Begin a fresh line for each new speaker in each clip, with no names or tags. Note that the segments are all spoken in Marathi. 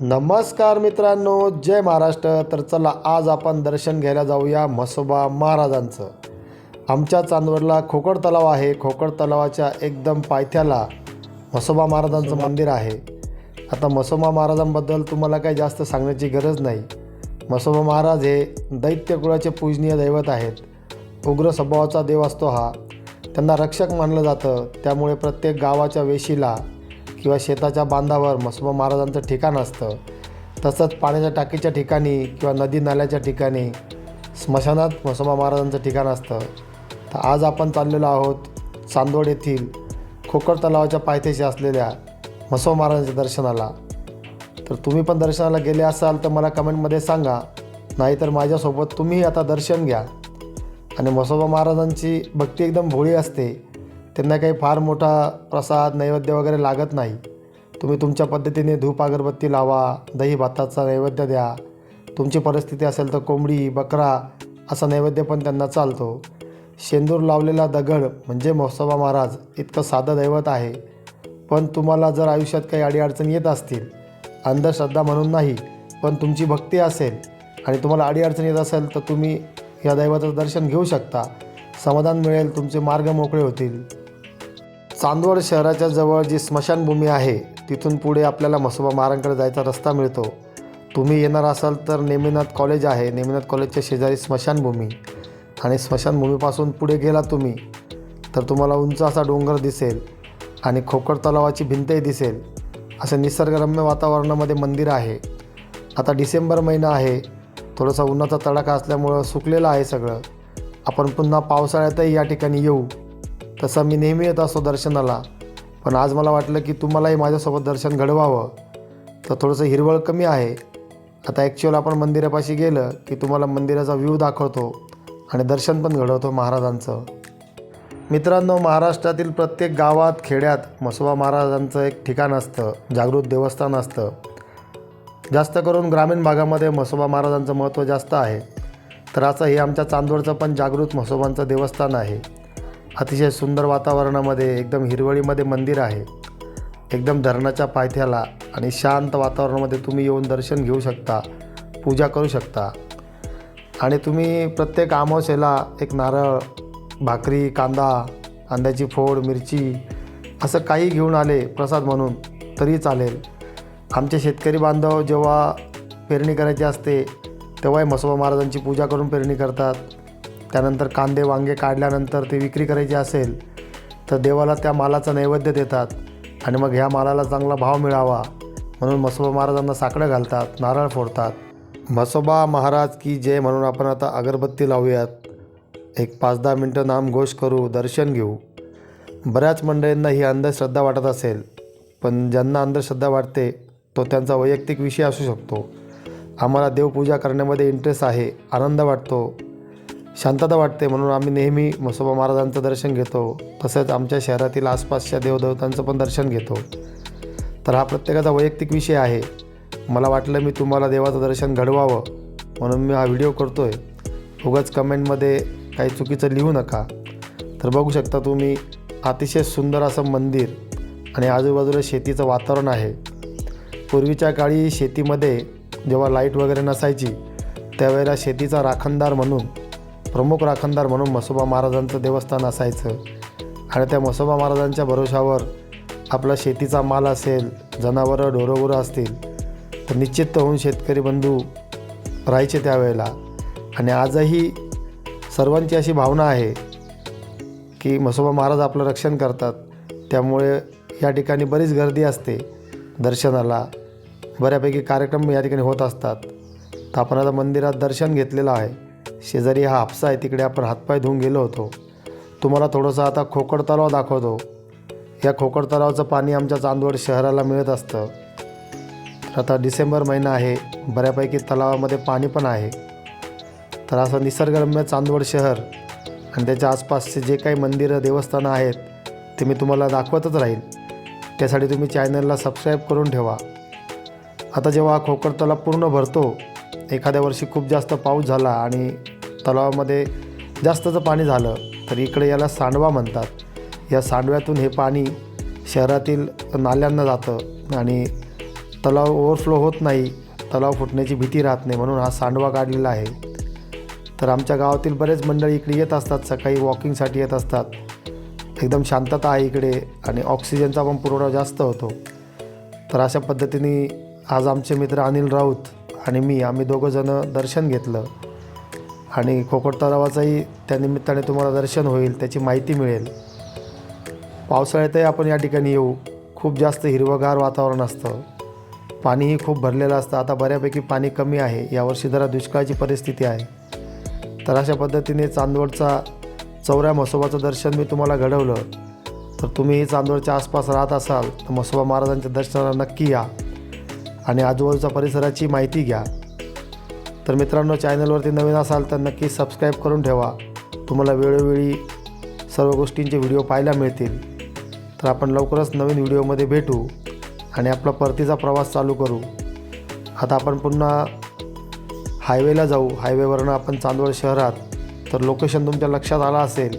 नमस्कार मित्रांनो जय महाराष्ट्र. तर चला आज आपण दर्शन घ्यायला जाऊया म्हसोबा महाराजांचं. आमच्या चांदवडला खोकड तलाव आहे. खोकड तलावाच्या एकदम पायथ्याला म्हसोबा महाराजांचं मंदिर आहे. आता म्हसोबा महाराजांबद्दल तुम्हाला काही जास्त सांगण्याची गरज नाही. म्हसोबा महाराज हे दैत्यकुळाचे पूजनीय दैवत आहेत. उग्र स्वभावाचा देव असतो हा. त्यांना रक्षक मानलं जातं. त्यामुळे प्रत्येक गावाच्या वेशीला किंवा शेताच्या बांधावर म्हसोबा महाराजांचं ठिकाण असतं तसंच पाण्याच्या टाकीच्या ठिकाणी किंवा नदी नाल्याच्या ठिकाणी स्मशानात म्हसोबा महाराजांचं ठिकाण असतं. तर आज आपण चाललेलो आहोत चांदोड येथील खोकर तलावाच्या पायथ्याशी असलेल्या म्हसोबा महाराजांच्या दर्शनाला. तर तुम्ही पण दर्शनाला गेले असाल तर मला कमेंटमध्ये सांगा नाहीतर माझ्यासोबत तुम्ही आता दर्शन घ्या. आणि म्हसोबा महाराजांची भक्ती एकदम भोळी असते. त्यांना काही फार मोठा प्रसाद नैवेद्य वगैरे लागत नाही. तुम्ही तुमच्या पद्धतीने धूप अगरबत्ती लावा दही भाताचा नैवेद्य द्या. तुमची परिस्थिती असेल तर कोंबडी बकरा असा नैवेद्य पण त्यांना चालतो. शेंदूर लावलेला दगड म्हणजे महोत्सवा महाराज इतकं साधं दैवत आहे. पण तुम्हाला जर आयुष्यात काही अडीअडचणी येत असतील अंधश्रद्धा म्हणून नाही पण तुमची भक्ती असेल आणि तुम्हाला अडीअडचणी येत असेल तर तुम्ही या दैवाचं दर्शन घेऊ शकता. समाधान मिळेल तुमचे मार्ग मोकळे होतील. चांदवड शहराच्या जवळ जी स्मशानभूमी आहे तिथून पुढे आपल्याला म्हसोबा महाराजांकडे जायचा रस्ता मिळतो. तुम्ही येणार असाल तर नेमिनाथ कॉलेज आहे. नेमिनाथ कॉलेजच्या शेजारी स्मशानभूमी. आणि स्मशानभूमीपासून पुढे गेला तुम्ही तर तुम्हाला उंच असा डोंगर दिसेल आणि खोकड तलावाची भिंतही दिसेल. असं निसर्गरम्य वातावरणामध्ये मंदिर आहे. आता डिसेंबर महिना आहे. थोडासा उन्हाचा तडाखा असल्यामुळं सुकलेलं आहे सगळं. आपण पुन्हा पावसाळ्यातही या ठिकाणी येऊ. तसं मी नेहमी येत असतो दर्शनाला. पण आज मला वाटलं की तुम्हालाही माझ्यासोबत दर्शन घडवावं. तर थोडंसं हिरवळ कमी आहे. आता ॲक्च्युअल आपण मंदिरापाशी गेलं की तुम्हाला मंदिराचा व्ह्यू दाखवतो आणि दर्शन पण घडवतो महाराजांचं. मित्रांनो महाराष्ट्रातील प्रत्येक गावात खेड्यात म्हसोबा महाराजांचं एक ठिकाण असतं जागृत देवस्थान असतं. जास्त करून ग्रामीण भागामध्ये म्हसोबा महाराजांचं महत्त्व जास्त आहे. तर असं हे आमच्या चांदवडचं पण जागृत म्हसोबांचं देवस्थान आहे. अतिशय सुंदर वातावरणामध्ये एकदम हिरवळीमध्ये मंदिर आहे. एकदम धरणाच्या पायथ्याला आणि शांत वातावरणामध्ये तुम्ही येऊन दर्शन घेऊ शकता पूजा करू शकता. आणि तुम्ही प्रत्येक अमावस्येला एक नारळ भाकरी कांदा कांद्याची फोड मिरची असं काही घेऊन आले प्रसाद म्हणून तरी चालेल. आमचे शेतकरी बांधव जेव्हा पेरणी करायची असते तेव्हाही म्हसोबा महाराजांची पूजा करून पेरणी करतात. त्यानंतर कांदे वांगे काढल्यानंतर ते विक्री करायची असेल तर देवाला त्या मालाचा नैवेद्य देतात आणि मग ह्या मालाला चांगला भाव मिळावा म्हणून म्हसोबा महाराजांना साकडं घालतात नारळ फोडतात. म्हसोबा महाराज की जय म्हणून आपण आता अगरबत्ती लावूयात. एक पाच दहा मिनटं नामघोष करू दर्शन घेऊ. बऱ्याच मंडळींना ही अंधश्रद्धा वाटत असेल पण ज्यांना अंधश्रद्धा वाटते तो त्यांचा वैयक्तिक विषय असू शकतो. आम्हाला देवपूजा करण्यामध्ये इंटरेस्ट आहे आनंद वाटतो. शांतता वाटते म्हणून आम्ही नेहमी म्हसोबा महाराजांचं दर्शन घेतो. तसंच आमच्या शहरातील आसपासच्या देवदेवतांचं पण दर्शन घेतो. तर हा प्रत्येकाचा वैयक्तिक विषय आहे. मला वाटलं मी तुम्हाला देवाचं दर्शन घडवावं म्हणून मी हा व्हिडिओ करतो आहे उगाच कमेंटमध्ये काही चुकीचं लिहू नका. तर बघू शकता तुम्ही अतिशय सुंदर असं मंदिर आणि आजूबाजूला शेतीचं वातावरण आहे. पूर्वीच्या काळी शेतीमध्ये जेव्हा लाइट वगैरे नसायची त्यावेळेला शेतीचा राखणदार म्हणून प्रमुख राखणदार म्हणून म्हसोबा महाराजांचं देवस्थान असायचं. आणि त्या म्हसोबा महाराजांच्या भरोशावर आपला शेतीचा माल असेल जनावरं ढोरंगुरं असतील तर निश्चित होऊन शेतकरी बंधू राहायचे त्यावेळेला. आणि आजही सर्वांची अशी भावना आहे की म्हसोबा महाराज आपलं रक्षण करतात. त्यामुळे या ठिकाणी बरीच गर्दी असते दर्शनाला. बऱ्यापैकी कार्यक्रम या ठिकाणी होत असतात. तर आपण आता मंदिरात दर्शन घेतलेलं आहे. शेजारी हा हापसा आहे तिकडे आपण हातपाय धुवून गेलो होतो. तुम्हाला थोडंसं आता खोकड तलाव दाखवतो. या खोकड तलावाचं पाणी आमच्या चांदवड शहराला मिळत असतं. तर आता डिसेंबर महिना आहे बऱ्यापैकी तलावामध्ये पाणी पण आहे. तर असं निसर्गरम्य चांदवड शहर आणि त्याच्या आसपासचे जे काही मंदिरं देवस्थानं आहेत ते मी तुम्हाला दाखवतच राहील त्यासाठी तुम्ही चॅनलला सबस्क्राईब करून ठेवा. आता जेव्हा हा खोकड तलाव पूर्ण भरतो एखाद्या वर्षी खूप जास्त पाऊस झाला आणि तलावामध्ये जास्तचं पाणी झालं तर इकडे याला सांडवा म्हणतात. या सांडव्यातून हे पाणी शहरातील नाल्यांना जातं आणि तलाव ओव्हरफ्लो होत नाही तलाव फुटण्याची भीती राहत नाही म्हणून हा सांडवा काढलेला आहे. तर आमच्या गावातील बरेच मंडळी इकडे येत असतात सकाळी वॉकिंगसाठी येत असतात. एकदम शांतता आहे इकडे आणि ऑक्सिजनचा पण पुरवठा जास्त होतो. तर अशा पद्धतीने आज आमचे मित्र अनिल राऊत आणि मी आम्ही दोघंजणं दर्शन घेतलं. आणि खोकड तलावाचंही त्या निमित्ताने तुम्हाला दर्शन होईल त्याची माहिती मिळेल. पावसाळ्यातही आपण या ठिकाणी येऊ. खूप जास्त हिरवंगार वातावरण असतं. पाणीही खूप भरलेलं असतं. आता बऱ्यापैकी पाणी कमी आहे. यावर्षी जरा दुष्काळाची परिस्थिती आहे. तर अशा पद्धतीने चांदवडचा चौऱ्या म्हसोबाचं दर्शन मी तुम्हाला घडवलं. तर तुम्हीही चांदवडच्या आसपास राहत असाल तर म्हसोबा महाराजांच्या दर्शनाला नक्की या. आणि आजूबाजूच्या परिसराची माहिती घ्या. तर मित्रांनो चॅनलवरती नवीन असाल तर नक्की सबस्क्राईब करून ठेवा. तुम्हाला वेळोवेळी सर्व गोष्टींचे व्हिडिओ पाहायला मिळतील. तर आपण लवकरच नवीन व्हिडिओमध्ये भेटू आणि आपला परतीचा प्रवास चालू करू. आता आपण पुन्हा हायवेला जाऊ. हायवेवरनं आपण चांदवड शहरात तर लोकेशन तुमच्या लक्षात आलं असेल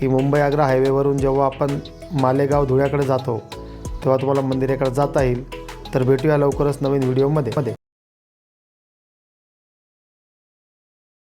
की मुंबई आग्रा हायवेवरून जेव्हा आपण मालेगाव धुळ्याकडे जातो तेव्हा तुम्हाला मंदिराकडे जाता येईल. तर भेटूया लवकरच नवीन व्हिडिओमध्ये